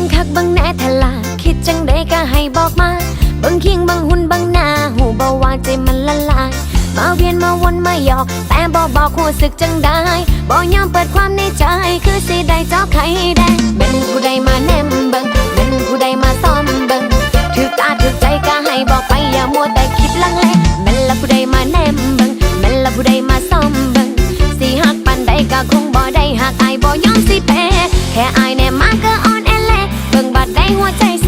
งคักบิ่งแน่ทลาคิดจังใดก็ให้บอกมาบิ่งเคียงบิ่งหุ่นบิ่งหน้าหูเบาว่าใจมันละลาย มาเวียนมาวนมาหยอก แต่บ่บอกหูสึกจังได้บ่ยอมเปิดความในใจ คือสิได้เจ้าไข่แดงเป็นผู้ใดมาแนมเบิงเป็นผู้ใดมาซ้อมเบิงถึกตาถึกใจก็ให้บอกไปอย่ามัวแต่คิดลังเลแม่นละผู้ใดมาแนมเบิงแม่นละผู้ใดมาซ้อมเบิงสิหักปานใดก็คงบ่ได้หักอายบ่ยอมสิแพ้แค่อายแน่มาก็อ่อน but they won't taste.